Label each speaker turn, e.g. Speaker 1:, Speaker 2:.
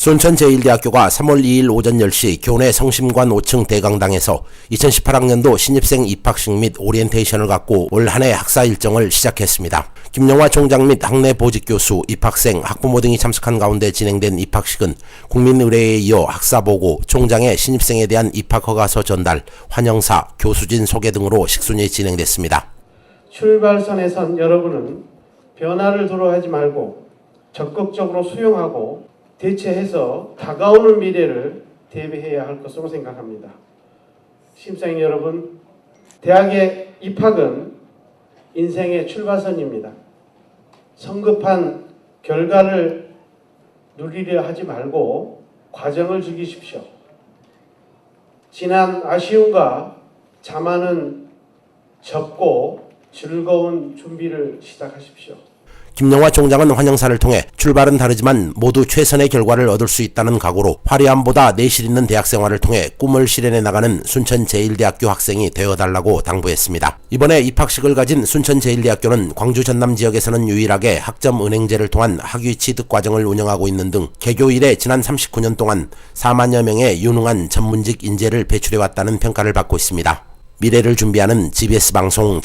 Speaker 1: 순천 제1대학교가 3월 2일 오전 10시 교내 성심관 5층 대강당에서 2018학년도 신입생 입학식 및 오리엔테이션을 갖고 올 한 해 학사 일정을 시작했습니다. 김영화 총장 및 학내 보직 교수, 입학생, 학부모 등이 참석한 가운데 진행된 입학식은 국민의례에 이어 학사 보고, 총장의 신입생에 대한 입학 허가서 전달, 환영사, 교수진 소개 등으로 식순이 진행됐습니다.
Speaker 2: 출발선에 선 여러분은 변화를 두려워하지 말고 적극적으로 수용하고 대처해서 다가오는 미래를 대비해야 할 것으로 생각합니다. 심사인 여러분, 대학의 입학은 인생의 출발선입니다. 성급한 결과를 누리려 하지 말고 과정을 즐기십시오. 지난 아쉬움과 자만은 접고 즐거운 준비를 시작하십시오.
Speaker 1: 김영화 총장은 환영사를 통해 출발은 다르지만 모두 최선의 결과를 얻을 수 있다는 각오로 화려함보다 내실 있는 대학 생활을 통해 꿈을 실현해 나가는 순천 제1대학교 학생이 되어달라고 당부했습니다. 이번에 입학식을 가진 순천 제1대학교는 광주 전남 지역에서는 유일하게 학점 은행제를 통한 학위 취득 과정을 운영하고 있는 등 개교 이래 지난 39년 동안 4만여 명의 유능한 전문직 인재를 배출해 왔다는 평가를 받고 있습니다. 미래를 준비하는 GBS 방송